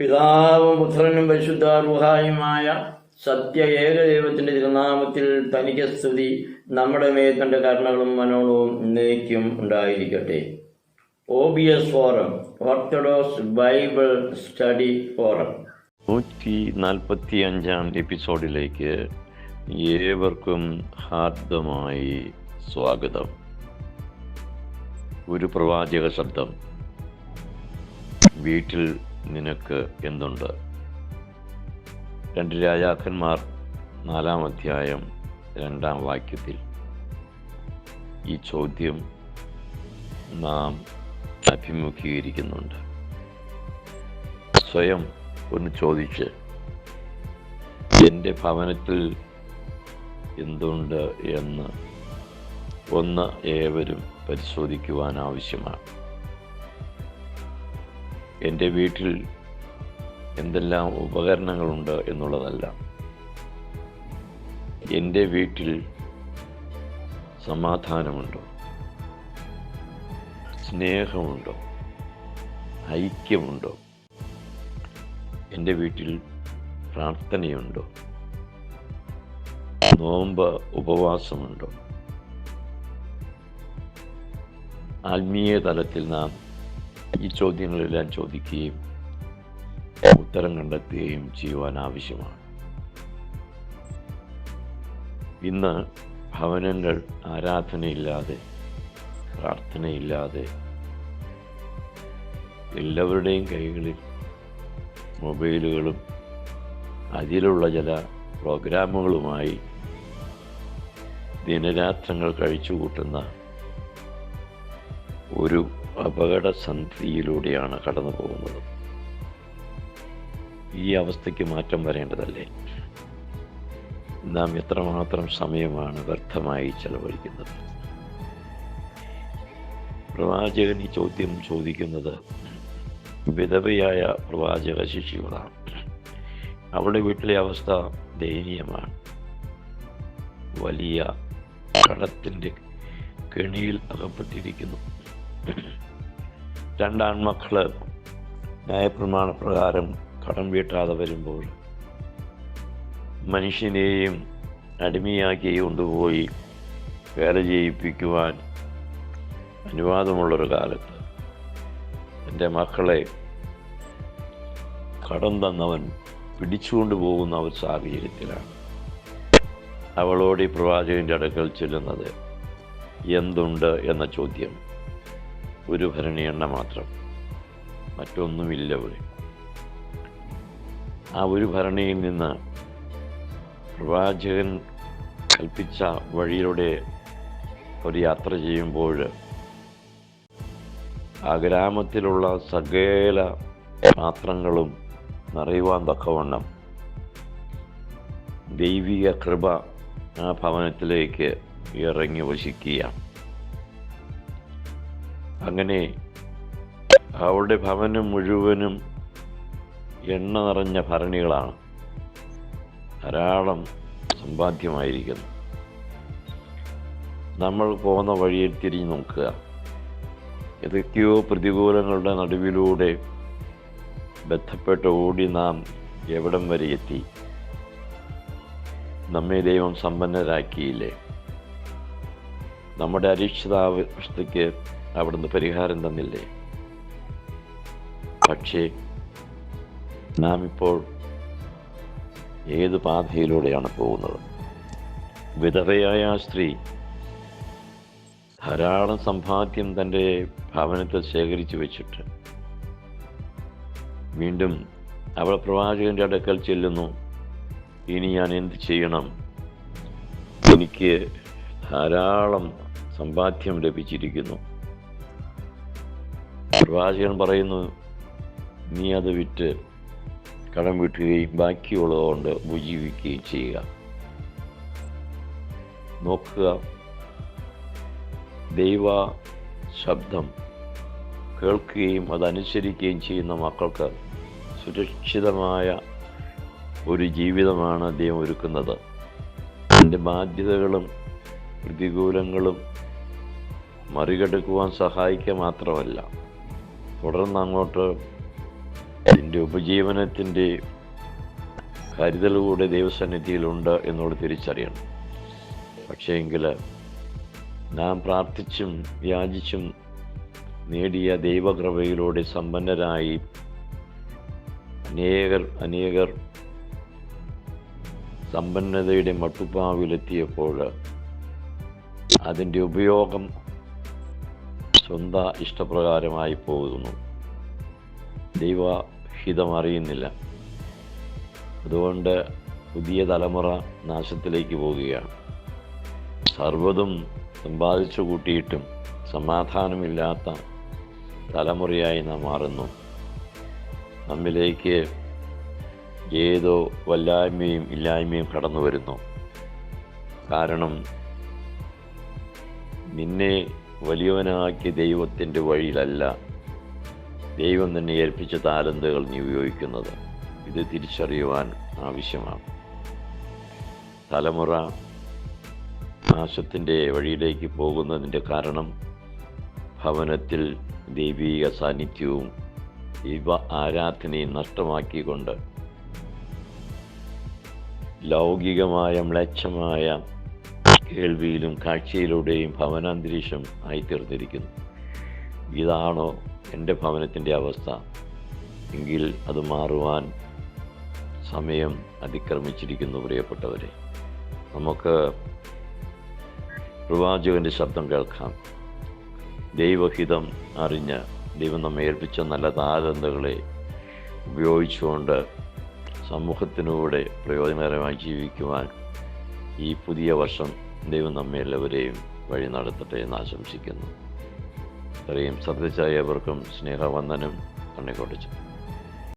പിതാവും പുത്രനും പരിശുദ്ധ റുഹായുമായ സത്യ ഏകദൈവത്തിന്റെ തിരുനാമത്തിൽ തനിക്ക് സ്തുതി. നമ്മുടെ മേൽ കരുണകളും മനോളവും നീക്കും ഉണ്ടായിരിക്കട്ടെ. O B S forum orthodox Bible study forum നൂറ്റി നാൽപ്പത്തി അഞ്ചാം എപ്പിസോഡിലേക്ക് ഏവർക്കും ഹാർദമായി സ്വാഗതം. ഒരു പ്രവാചക ശബ്ദം. വീട്ടിൽ നിനക്ക് എന്തുണ്ട്? രണ്ട് രാജാക്കന്മാർ നാലാം അധ്യായം രണ്ടാം വാക്യത്തിൽ. ഈ ചോദ്യം നാം അഭിമുഖീകരിക്കുന്നുണ്ട്. സ്വയം ഒന്ന് ചോദിച്ച് എന്റെ ഭവനത്തിൽ എന്തുണ്ട് എന്ന് ഒന്ന് ഏവരും പരിശോധിക്കുവാൻ ആവശ്യമാണ്. എന്റെ വീട്ടിൽ എന്തെല്ലാം ഉപകരണങ്ങളുണ്ട് എന്നുള്ളതല്ല. എന്റെ വീട്ടിൽ സമാധാനമുണ്ടോ. സ്നേഹമുണ്ടോ. ഐക്യമുണ്ടോ. എന്റെ വീട്ടിൽ പ്രാർത്ഥനയുണ്ടോ. നോമ്പ് ഉപവാസമുണ്ടോ. ആത്മീയ തലത്തിൽ നാം ഈ ചോദ്യങ്ങളെല്ലാം ചോദിക്കുകയും ഉത്തരം കണ്ടെത്തുകയും ചെയ്യുവാൻ ആവശ്യമാണ്. ഇന്ന് ഭവനങ്ങൾ ആരാധനയില്ലാതെ പ്രാർത്ഥനയില്ലാതെ എല്ലാവരുടെയും കൈകളിൽ മൊബൈലുകളും അതിലുള്ള ചില പ്രോഗ്രാമുകളുമായി ദിനരാത്രങ്ങൾ കഴിച്ചു കൂട്ടുന്ന ഒരു അപകട സന്ധിയിലൂടെയാണ് കടന്നു പോകുന്നത്. ഈ അവസ്ഥയ്ക്ക് മാറ്റം വരേണ്ടതല്ലേ? നാം എത്രമാത്രം സമയമാണ് വ്യർത്ഥമായി ചെലവഴിക്കുന്നത്? പ്രവാചകൻ ഈ ചോദ്യം ചോദിക്കുന്നത് വിധവയായ പ്രവാചക ശിശുകളാണ് അവളുടെ വീട്ടിലെ അവസ്ഥ ദയനീയമാണ്. വലിയ കടത്തിന്റെ കെണിയിൽ അകപ്പെട്ടിരിക്കുന്നു. രണ്ടാൺമക്കൾ ന്യായപ്രമാണ പ്രകാരം കടം വീട്ടാതെ വരുമ്പോൾ മനുഷ്യനെയും അടിമയാക്കി കൊണ്ടുപോയി വേല ചെയ്യിപ്പിക്കുവാൻ അനുവാദമുള്ളൊരു കാലത്ത് എന്റെ മക്കളെ കടം തന്നവൻ പിടിച്ചുകൊണ്ട് പോകുന്ന ഒരു സാഹചര്യത്തിലാണ്. അവളോട് ഈ പ്രവാചകന്റെ അടുക്കൽ ചെല്ലുന്നത് എന്തുണ്ട് എന്ന ചോദ്യം. ഒരു ഭരണി എണ്ണ മാത്രം. മറ്റൊന്നുമില്ല ഇവിടെ ആ ഒരു ഭരണിയിൽ നിന്ന് പ്രവാചകൻ കൽപ്പിച്ച വഴിയിലൂടെ ഒരു യാത്ര ചെയ്യുമ്പോൾ ആ ഗ്രാമത്തിലുള്ള സകല പാത്രങ്ങളും നിറയുവാൻ തക്കവണ്ണം ദൈവിക കൃപ ആ ഭവനത്തിലേക്ക് ഇറങ്ങി വസിക്കുകയാണ്. അങ്ങനെ അവളുടെ ഭവനം മുഴുവനും എണ്ണ നിറഞ്ഞ ഭരണികളാണ്. ധാരാളം സമ്പാദ്യമായിരിക്കുന്നു. നമ്മൾ പോകുന്ന വഴിയിൽ തിരിഞ്ഞു നോക്കുക. ഏതൊക്കെയോ പ്രതികൂലങ്ങളുടെ നടുവിലൂടെ ബന്ധപ്പെട്ട് ഓടി നാം എവിടം വരെ എത്തി? നമ്മെ ദൈവം സമ്പന്നരാക്കിയില്ലേ? നമ്മുടെ അരീക്ഷിതാവസ്ഥയ്ക്ക് അവിടുന്ന് പരിഹാരം തന്നില്ലേ? പക്ഷേ നാം ഇപ്പോൾ ഏത് പാതയിലൂടെയാണ് പോകുന്നത്? വിധവയായ ആ സ്ത്രീ ധാരാളം സമ്പാദ്യം തന്റെ ഭവനത്തിൽ ശേഖരിച്ചു വെച്ചിട്ട് വീണ്ടും അവൾ പ്രവാചകന്റെ അടുക്കൽ ചെല്ലുന്നു. ഇനി ഞാൻ എന്ത് ചെയ്യണം? എനിക്ക് ധാരാളം സമ്പാദ്യം ലഭിച്ചിരിക്കുന്നു. പ്രവാചകൻ പറയുന്നു നീ അത് വിറ്റ് കടം വീട്ടുകയും ബാക്കിയുള്ളതുകൊണ്ട് ഉപജീവിക്കുകയും ചെയ്യുക. നോക്കുക ദൈവ ശബ്ദം കേൾക്കുകയും അതനുസരിക്കുകയും ചെയ്യുന്ന മക്കൾക്ക് സുരക്ഷിതമായ ഒരു ജീവിതമാണ് ദൈവം ഒരുക്കുന്നത്. അതിന്റെ ബാധ്യതകളും പ്രതികൂലങ്ങളും മറികടക്കുവാൻ സഹായിക്കുക മാത്രമല്ല തുടർന്ന് അങ്ങോട്ട് എന്റെ ഉപജീവനത്തിന്റെ കരുതൽ കൂടെ ദൈവസന്നിധിയിലുണ്ട് എന്നോട് തിരിച്ചറിയണം. പക്ഷേ എങ്കിൽ നാം പ്രാർത്ഥിച്ചും യാചിച്ചും നേടിയ ദൈവകൃപയിലൂടെ സമ്പന്നരായി അനേകർ അനേകർ സമ്പന്നതയുടെ മട്ടുപ്പാവിലെത്തിയപ്പോൾ അതിന്റെ ഉപയോഗം സ്വന്തം ഇഷ്ടപ്രകാരമായി പോകുന്നു. ദൈവഹിതം അറിയുന്നില്ല അതുകൊണ്ട് പുതിയ തലമുറ നാശത്തിലേക്ക് പോവുകയാണ് സർവതും സമ്പാദിച്ചു കൂട്ടിയിട്ടും സമാധാനമില്ലാത്ത തലമുറയായി നാം മാറുന്നു. നമ്മിലേക്ക് ഏതോ വല്ലായ്മയും ഇല്ലായ്മയും കടന്നു വരുന്നു കാരണം നിന്നെ വലിയവനാക്കിയ ദൈവത്തിന്റെ വഴിയിലല്ല ദൈവം തന്നെ ഏൽപ്പിച്ച താലന്തുകൾ നീ ഉപയോഗിക്കുന്നത്. ഇത് തിരിച്ചറിയുവാൻ ആവശ്യമാണ്. തലമുറ നാശത്തിന്റെ വഴിയിലേക്ക് പോകുന്നതിന്റെ കാരണം ഭവനത്തിൽ ദൈവീക സാന്നിധ്യവും ദൈവ ആരാധനയും നഷ്ടമാക്കിക്കൊണ്ട് ലൗകികമായ മ്ലേച്ഛമായ കേൾവിയിലും കാഴ്ചയിലൂടെയും ഭവനാന്തരീക്ഷം ആയിത്തീർന്നിരിക്കുന്നു ഇതാണോ എന്റെ ഭവനത്തിന്റെ അവസ്ഥ? എങ്കിൽ അത് മാറുവാൻ സമയം അതിക്രമിച്ചിരിക്കുന്നു പ്രിയപ്പെട്ടവരെ. നമുക്ക് പ്രവാചകന്റെ ശബ്ദം കേൾക്കാം. ദൈവഹിതം അറിഞ്ഞ് ദൈവം നമ്മെ ഏൽപ്പിച്ച നല്ല താരന്തകളെ ഉപയോഗിച്ചുകൊണ്ട് സമൂഹത്തിനൂടെ പ്രയോജനകരമായി ജീവിക്കുവാൻ ഈ പുതിയ വർഷം ദൈവം നമ്മെ എല്ലാവരെയും വഴി നടത്തട്ടെ എന്ന് ആശംസിക്കുന്നു. ഇത്രയും ശ്രദ്ധിച്ച ഏവർക്കും സ്നേഹവന്ദനം കണ്ണിക്കൊണ്ടിച്ചു